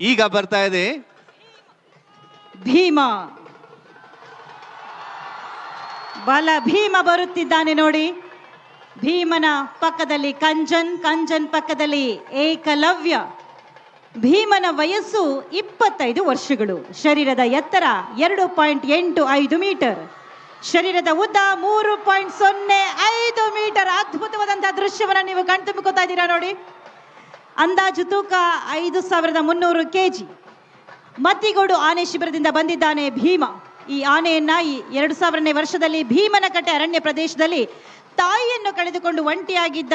ಈಗ ಬರ್ತಾ ಇದೆ. ಭೀಮ. ಬಲ ಭೀಮ ಬರುತ್ತಿದ್ದಾನೆ ನೋಡಿ. ಭೀಮನ ಪಕ್ಕದಲ್ಲಿ ಕಂಜನ್ ಕಂಜನ್ ಪಕ್ಕದಲ್ಲಿ ಏಕಲವ್ಯ. ಭೀಮನ ವಯಸ್ಸು ಇಪ್ಪತ್ತೈದು ವರ್ಷಗಳು. ಶರೀರದ ಎತ್ತರ ಎರಡು ಪಾಯಿಂಟ್ ಎಂಟು ಐದು ಮೀಟರ್. ಶರೀರದ ಉದ್ದ ಮೂರು ಪಾಯಿಂಟ್ ಸೊನ್ನೆ ಐದು ಮೀಟರ್. ಅದ್ಭುತವಾದಂತಹ ದೃಶ್ಯವನ್ನು ನೀವು ಕಣ್ತುಂಬಿಕೋತಾ ಇದ್ದೀರಾ ನೋಡಿ. ಅಂದಾಜು ತೂಕ ಐದು ಸಾವಿರದ ಮುನ್ನೂರು ಕೆಜಿ. ಮತ್ತಿಗೋಡು ಆನೆ ಶಿಬಿರದಿಂದ ಬಂದಿದ್ದಾನೆ ಭೀಮ. ಈ ಆನೆಯನ್ನ ಈ ಎರಡು ಸಾವಿರನೇ ವರ್ಷದಲ್ಲಿ ಭೀಮನಕಟ್ಟೆ ಅರಣ್ಯ ಪ್ರದೇಶದಲ್ಲಿ ತಾಯಿಯನ್ನು ಕಳೆದುಕೊಂಡು ಒಂಟಿಯಾಗಿದ್ದ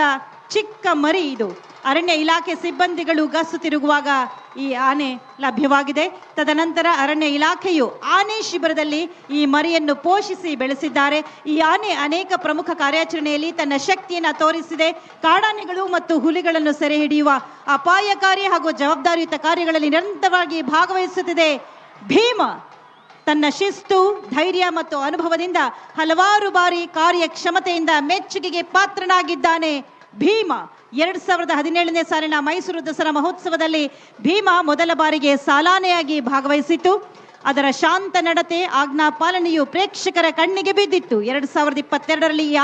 ಚಿಕ್ಕ ಮರಿ ಇದು. ಅರಣ್ಯ ಇಲಾಖೆ ಸಿಬ್ಬಂದಿಗಳು ಗಸ್ತು ತಿರುಗುವಾಗ ಈ ಆನೆ ಲಭ್ಯವಾಗಿದೆ. ತದನಂತರ ಅರಣ್ಯ ಇಲಾಖೆಯು ಆನೆ ಶಿಬಿರದಲ್ಲಿ ಈ ಮರಿಯನ್ನು ಪೋಷಿಸಿ ಬೆಳೆಸಿದ್ದಾರೆ. ಈ ಆನೆ ಅನೇಕ ಪ್ರಮುಖ ಕಾರ್ಯಾಚರಣೆಯಲ್ಲಿ ತನ್ನ ಶಕ್ತಿಯನ್ನು ತೋರಿಸಿದೆ. ಕಾಡಾನೆಗಳು ಮತ್ತು ಹುಲಿಗಳನ್ನು ಸೆರೆ ಹಿಡಿಯುವ ಅಪಾಯಕಾರಿ ಹಾಗೂ ಜವಾಬ್ದಾರಿಯುತ ಕಾರ್ಯಗಳಲ್ಲಿ ನಿರಂತರವಾಗಿ ಭಾಗವಹಿಸುತ್ತಿದೆ. ಭೀಮ ತನ್ನ ಶಿಸ್ತು, ಧೈರ್ಯ ಮತ್ತು ಅನುಭವದಿಂದ ಹಲವಾರು ಬಾರಿ ಕಾರ್ಯಕ್ಷಮತೆಯಿಂದ ಮೆಚ್ಚುಗೆಗೆ ಪಾತ್ರನಾಗಿದ್ದಾನೆ. ಭೀಮ. ಎರಡ್ ಸಾವಿರದ ಹದಿನೇಳನೇ ಸಾಲಿನ ಮೈಸೂರು ದಸರಾ ಮಹೋತ್ಸವದಲ್ಲಿ ಭೀಮ ಮೊದಲ ಬಾರಿಗೆ ಸಾಲಾನೆಯಾಗಿ ಭಾಗವಹಿಸಿತ್ತು. ಅದರ ಶಾಂತ ನಡತೆ, ಆಜ್ಞಾ ಪಾಲನೆಯು ಪ್ರೇಕ್ಷಕರ ಕಣ್ಣಿಗೆ ಬಿದ್ದಿತ್ತು. ಎರಡ್ ಸಾವಿರದ ಇಪ್ಪತ್ತೆರಡರಲ್ಲಿ ಈ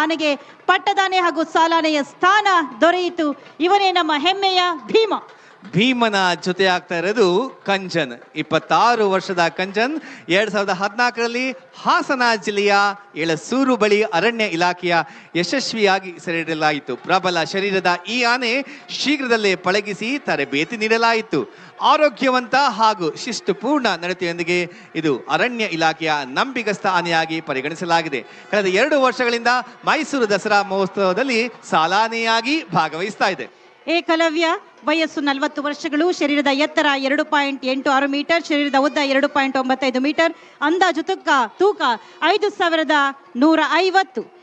ಪಟ್ಟದಾನೆ ಹಾಗೂ ಸಾಲಾನೆಯ ಸ್ಥಾನ ದೊರೆಯಿತು. ಇವನೇ ನಮ್ಮ ಹೆಮ್ಮೆಯ ಭೀಮ. ಭೀಮನ ಜೊತೆ ಆಗ್ತಾ ಇರೋದು ಕಂಚನ್ ಇಪ್ಪತ್ತಾರು ವರ್ಷದ ಕಂಚನ್ ಎರಡ್ ಸಾವಿರದ ಹದಿನಾಲ್ಕರಲ್ಲಿ ಹಾಸನ ಜಿಲ್ಲೆಯ ಎಳಸೂರು ಬಳಿ ಅರಣ್ಯ ಇಲಾಖೆಯ ಯಶಸ್ವಿಯಾಗಿ ಸೆರೆಡಲಾಯಿತು ಪ್ರಬಲ ಶರೀರದ ಈ ಆನೆ ಶೀಘ್ರದಲ್ಲೇ ಪಳಗಿಸಿ ತರಬೇತಿ ನೀಡಲಾಯಿತು. ಆರೋಗ್ಯವಂತ ಹಾಗೂ ಶಿಸ್ತುಪೂರ್ಣ ನಡತೆಯೊಂದಿಗೆ ಇದು ಅರಣ್ಯ ಇಲಾಖೆಯ ನಂಬಿಗಸ್ತ ಆನೆಯಾಗಿ ಪರಿಗಣಿಸಲಾಗಿದೆ. ಕಳೆದ ಎರಡು ವರ್ಷಗಳಿಂದ ಮೈಸೂರು ದಸರಾ ಮಹೋತ್ಸವದಲ್ಲಿ ಸಾಲಾನೆಯಾಗಿ ಭಾಗವಹಿಸ್ತಾ ಇದೆ. ಏಕಲವ್ಯ, ವಯಸ್ಸು ನಲವತ್ತು ವರ್ಷಗಳು, ಶರೀರದ ಎತ್ತರ ಎರಡು ಪಾಯಿಂಟ್ ಎಂಟು ಆರು ಮೀಟರ್, ಶರೀರದ ಉದ್ದ ಎರಡು ಪಾಯಿಂಟ್ ಒಂಬತ್ತೈದು ಮೀಟರ್, ಅಂದಾಜು ತೂಕ ತೂಕ ಐದು ಸಾವಿರದ ನೂರ ಐವತ್ತು.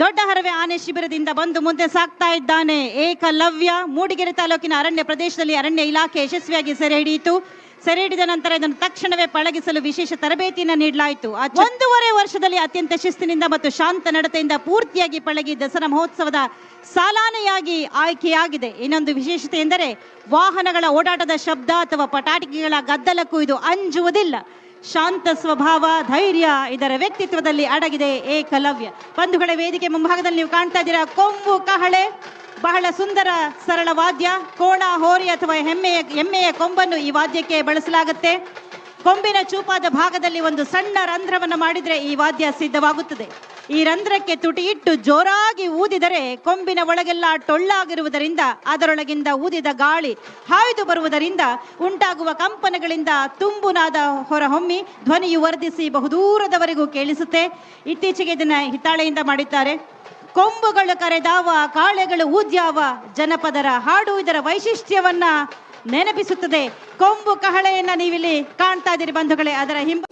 ದೊಡ್ಡ ಹರವೆ ಆನೆ ಶಿಬಿರದಿಂದ ಬಂದು ಮುಂದೆ ಸಾಕ್ತಾ ಇದ್ದಾನೆ. ಏಕಲವ್ಯ, ಮೂಡಿಗೆರೆ ತಾಲೂಕಿನ ಅರಣ್ಯ ಪ್ರದೇಶದಲ್ಲಿ ಅರಣ್ಯ ಇಲಾಖೆ ಯಶಸ್ವಿಯಾಗಿ ಸೆರೆ ಹಿಡಿಯಿತು. ಸೆರೆ ಹಿಡಿದ ನಂತರ ಇದನ್ನು ತಕ್ಷಣವೇ ಪಳಗಿಸಲು ವಿಶೇಷ ತರಬೇತಿಯನ್ನು ನೀಡಲಾಯಿತು. ಒಂದೂವರೆ ವರ್ಷದಲ್ಲಿ ಅತ್ಯಂತ ಶಿಸ್ತಿನಿಂದ ಮತ್ತು ಶಾಂತ ನಡತೆಯಿಂದ ಪೂರ್ತಿಯಾಗಿ ಪಳಗಿ ದಸರಾ ಮಹೋತ್ಸವದ ಸಾಲಾನೆಯಾಗಿ ಆಯ್ಕೆಯಾಗಿದೆ. ಇನ್ನೊಂದು ವಿಶೇಷತೆ ಎಂದರೆ ವಾಹನಗಳ ಓಡಾಟದ ಶಬ್ದ ಅಥವಾ ಪಟಾಟಿಕೆಗಳ ಗದ್ದಲಕ್ಕೂ ಇದು ಅಂಜುವುದಿಲ್ಲ. ಶಾಂತ ಸ್ವಭಾವ, ಧೈರ್ಯ ಇದರ ವ್ಯಕ್ತಿತ್ವದಲ್ಲಿ ಅಡಗಿದೆ ಏಕಲವ್ಯ. ಬಂಧುಗಳ, ವೇದಿಕೆ ಮುಂಭಾಗದಲ್ಲಿ ನೀವು ಕಾಣ್ತಾ ಇದ್ದೀರಾ? ಕೊಂಬು ಕಹಳೆ, ಬಹಳ ಸುಂದರ, ಸರಳ ವಾದ್ಯ, ಕೋಣ, ಹೋರಿ ಅಥವಾ ಹೆಮ್ಮೆಯ ಹೆಮ್ಮೆಯ ಕೊಂಬನ್ನು ಈ ವಾದ್ಯಕ್ಕೆ ಬಳಸಲಾಗುತ್ತೆ. ಕೊಂಬಿನ ಚೂಪಾದ ಭಾಗದಲ್ಲಿ ಒಂದು ಸಣ್ಣ ರಂಧ್ರವನ್ನು ಮಾಡಿದರೆ ಈ ವಾದ್ಯ ಸಿದ್ಧವಾಗುತ್ತದೆ. ಈ ರಂಧ್ರಕ್ಕೆ ತುಟಿಯಿಟ್ಟು ಜೋರಾಗಿ ಊದಿದರೆ ಕೊಂಬಿನ ಒಳಗೆಲ್ಲ ಟೊಳ್ಳಾಗಿರುವುದರಿಂದ ಅದರೊಳಗಿಂದ ಊದಿದ ಗಾಳಿ ಹಾಯ್ದು ಬರುವುದರಿಂದ ಉಂಟಾಗುವ ಕಂಪನಗಳಿಂದ ತುಂಬುನಾದ ಹೊರಹೊಮ್ಮಿ ಧ್ವನಿಯು ವರ್ಧಿಸಿ ಬಹುದೂರದವರೆಗೂ ಕೇಳಿಸುತ್ತೆ. ಇತ್ತೀಚೆಗೆ ಇದನ್ನ ಹಿತ್ತಾಳೆಯಿಂದ ಮಾಡಿದ್ದಾರೆ. ಕೊಂಬುಗಳು ಕರೆದಾವ, ಕಾಳೆಗಳು ಊದ್ಯಾವ, ಜನಪದರ ಹಾಡು ಇದರ ವೈಶಿಷ್ಟ್ಯವನ್ನ ನೆನಪಿಸುತ್ತದೆ. ಕೊಂಬು ಕಹಳೆಯನ್ನ ನೀವಿಲ್ಲಿ ಕಾಣ್ತಾ ಇದ್ದೀರಿ ಬಂಧುಗಳೇ, ಅದರ ಹಿಂಬ